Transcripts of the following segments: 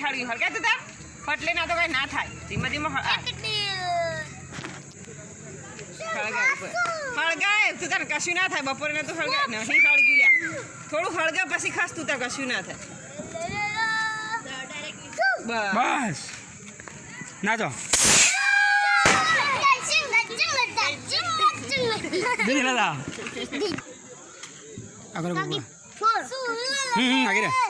હળી હળી હળગે તું તાર ફટલે ના તો કઈ ના થાય ધીમે ધીમે હળગાય તું તાર કશું ના થાય બપોરે ને તું હળગાય નહીં હળગી લ્યા થોડું હળગે પછી ખાસ તું તાર કશું ના થાય બસ ના તો दिल्ली लगा अगर हम्म आगे रहा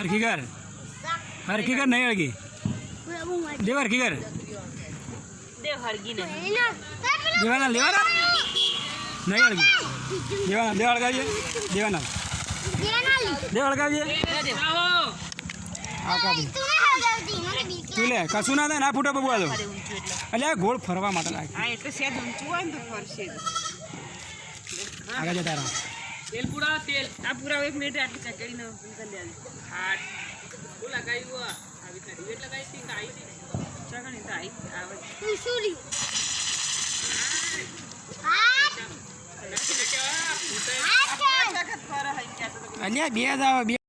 હરખી કર હરખી કર નહીં હળગી દેવ હરખી કર દેવાના લેવાના નહીં હળગી દેવાના દેવ હળગાવીએ દેવાના દેવ હળગાવીએ તું લે કશું ના થાય ના ફૂટો બબુ દો એટલે ગોળ ફરવા માટે લાગે આગળ જતા રહ્યા તેલ પૂરા તેલ આ પૂરા એક મિનિટ આટલી ચકડીને કરી દેજો હા શું લગાવ્યું આવી રીતના ડિવેટ લગાવી હતી કે આવી હતી ચકડી તો આવી આવે તું શું લ્યું અન્યા બે જ આવે બે